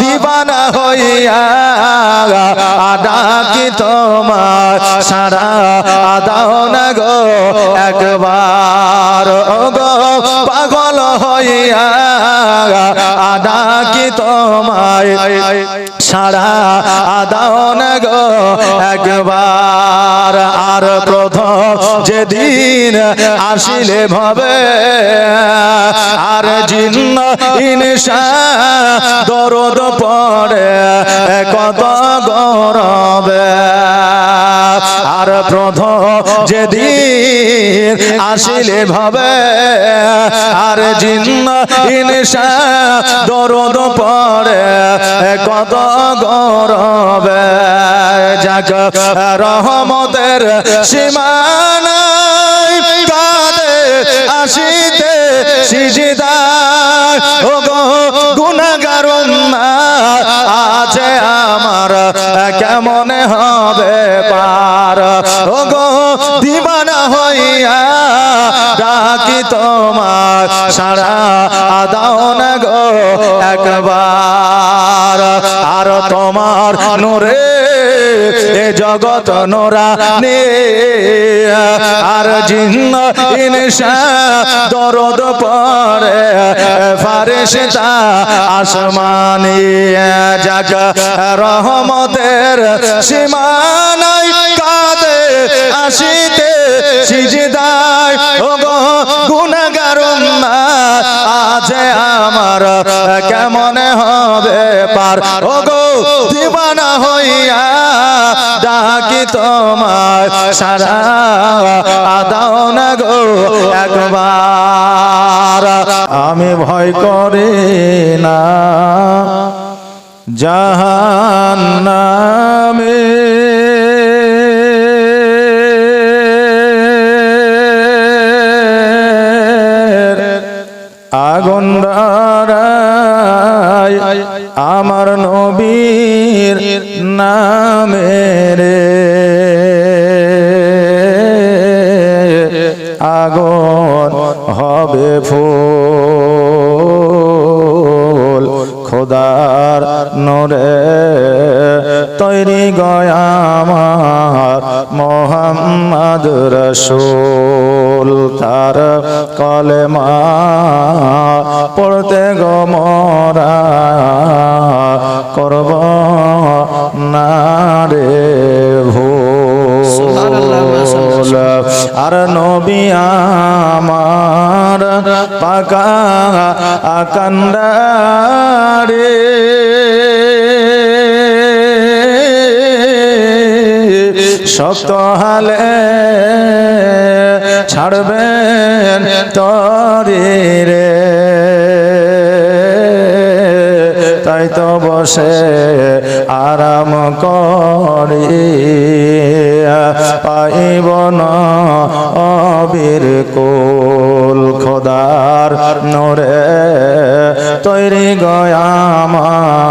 দিবানা হইয়া ডাকি তোমার সারা আদাও না গো, একবার। গো, পাগল হইয়া ডাকি তোমায় সারা আদাও না গো, একবার। প্রথম যেদিন আসিলে ভাবে আর জিন্ন ইনসা দরদ পড়ে কত গরবে। আর প্রথম যেদিন আসিলে ভাবে, আর জিন্ন ইনসা দরদ পড়ে কত গরবে। যাক, রহমতের সীমানায় কাঁদে, আসিতে সিজিদার ও গো গুণাগার এ জগৎ নোরা নে। আর জিন্ন ইনসা দরদ পরে ফারেশতা আসমানি জাগ রহমতের সীমানাই কাদে আসিতে সিজদায় ও গো গুনাহগার আছে আমার কেমন হবে পার? ও গো দিবানা হইয়া ডাকি তোমার সারা আদাও না গো একবার। আমি ভয় করে না। জাহান্নামে নামের আগুন হবে ফুল খোদার নরে। তৈরি গয়ামার মোহাম্মদ রসুল, তার কলেমা পড়তে গমরা করব নবী আমার পাকা আকান্ডারে। শক্ত হালে ছাড়বেন তরি তো বসে আরাম করি। পাইব না অবির কোল খোদার নোরে। তৈরি গয়ামার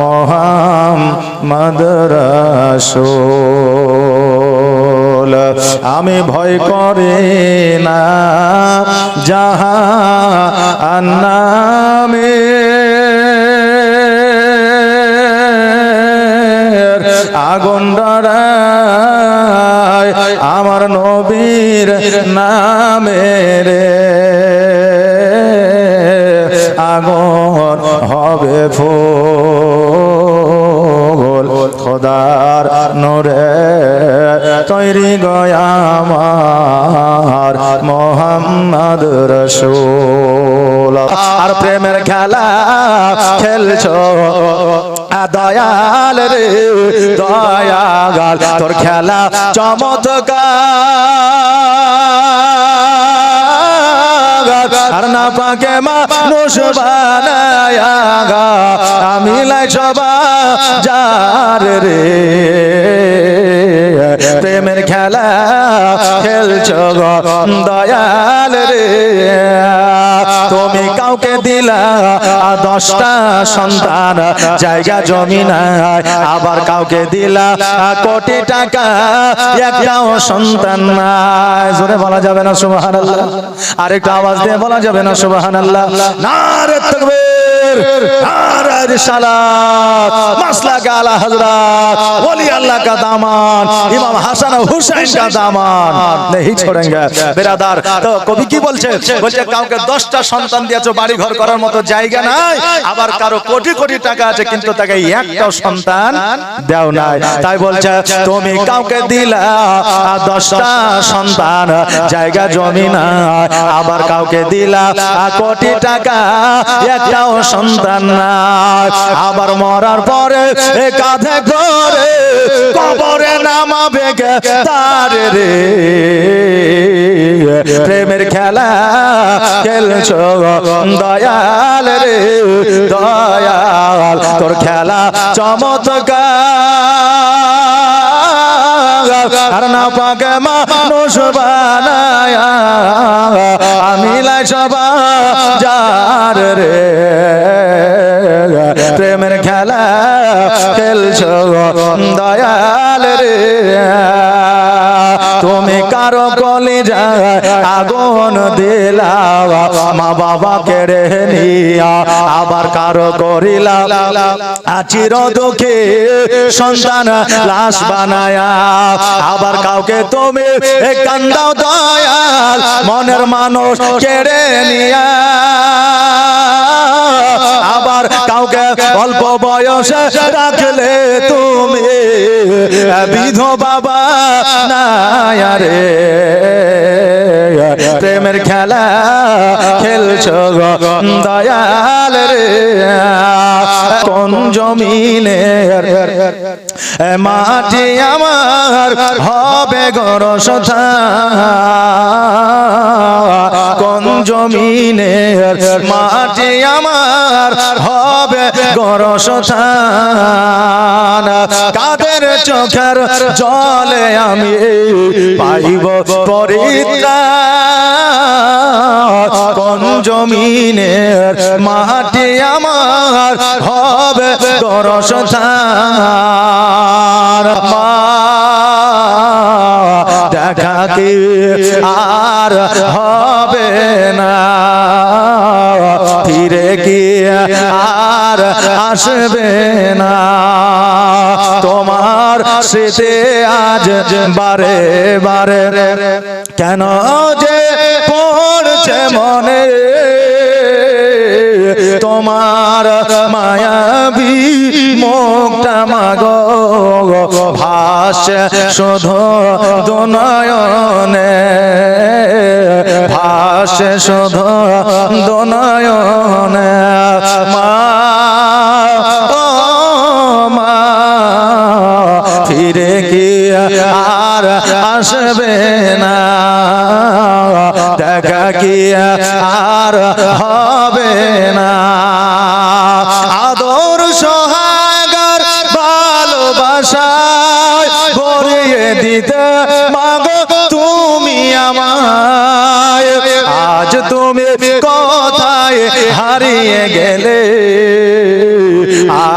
মহাম মদরসোল আমি ভয় করে না যাহা আন্নামে আগুন ডরায় আমার নবীর নামের আগুন হবে ফুল খোদার নোরে। তৈরি গয়ামার মোহাম্মদ রসুল। আর প্রেমের খেলা খেলছো। দয়াল রে, দয়াগাল, তোর খেলা চমৎকার। আর না পাকে মানুষ বানায়া আমি লাই সবা যার রে। প্রেমের খেলা খেলছ দয়াল রে। কাউকে দিলা দশটা সন্তান, জায়গা জমি নাই, আবার কাউকে দিলা কোটি টাকা, একটাও সন্তান নাই। জোরে বলা যাবে না, সুবহানাল্লাহ। আরেকটা আওয়াজ দিয়ে বলা যাবে না, সুবহানাল্লাহ। নারে তাকবীর। সন্তান দেও তাই বলছে, তুমি কাউকে দিলা সন্তান, জায়গা, জমি না আবার কাউকে দিলা কোটি টাকা, একটাও সন্তান না আবার মরার পরে এ কাঁধে করে কবরে নামাবে গে রে। প্রেমের খেলা খেলছো দয়াল রে, দয়াল, তোর খেলা চমৎকার। না পাকে মানুষ বানায়া, আমি লাই সবা যার মা বাবা কেড়ে নিয়া আবার কারও করিলা আচির দুঃখে সন্তান লাশ বানায়া। আবার কাউকে তুমি কান্দাও দয়াল, মনের মানুষ কেড়ে নিয়া। আবার কাউকে অল্প বয়সে রাখলে তুমি বিধ বাবা নায়ারে প্রেমের খেলা খেলছো দয়াল রে কোন জমিনে মাটি আমার হবে গরস কোন জমিনে মাটি আমার হবে গরস কাদের চোখের জলে আমি পাইব পরিত্রাণ কোন জমিনের মাটি আমার হবে গরস দেখা কি আর হবে না? ফিরে কি আর আসবে না। তোমার স্মৃতি আজ বারে বারে। কেন যে পড়ছে মনে? তোমার মায়াবী মুখটা মাগ। ভাস শুধু দনয়নে। ভাস শুধু দনয়নে।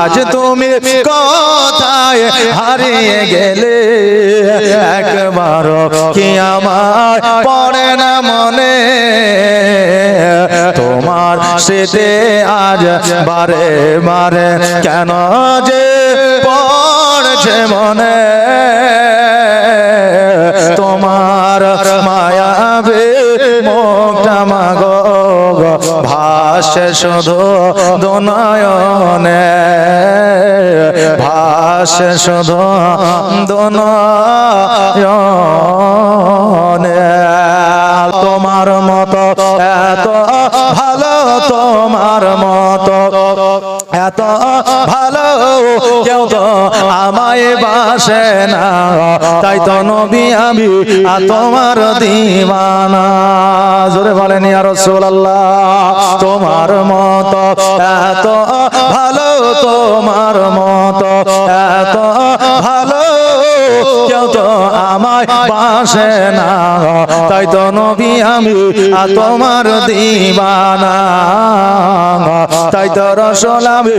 আজ তুমি কোথায় হারিয়ে গেলে? একবার কি আমার পড়ে না মনে? তোমার সেতে আজ বারে বারে কেন যে পড়ছে মনে? তোমার মায়াবে মুখটা মাগো ভাসে শুধু দুনায়নে ভাসে শুধু দুনায়নে। তোমার মতো এত ভালো তোমার মতো এত ভালো কেউ তো আমায় বাসে না। তাই তো নবী আমি তোমার দিওয়ানা। জোরে বলেন ইয়া রাসূলুল্লাহ, তোমার মত এত বাসে না। তাই তো নবী আমি তোমার দিবানা। তাই তো রসল আমি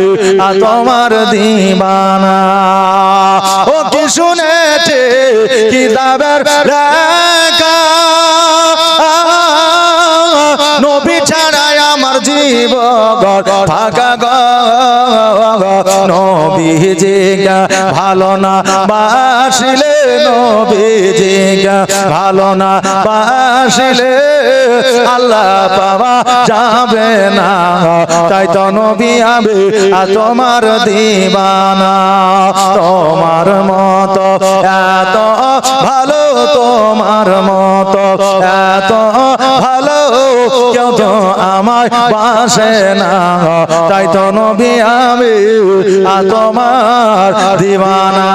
তোমার দিবানা। ও কি শুনেছে কিতাবের লেখা ঘর ফাঁকা ঘর নবীজি ভালো না বাসিলে নবীজি গা ভালো না বাসিলে আল্লাহ পাওয়া যাবে না। তাই তো নবী আর তোমার দিবানা, তোমার মতো, এত ভালো তোমার মত, এত বাসে না তাই তো নবী আমি তোমার দিবানা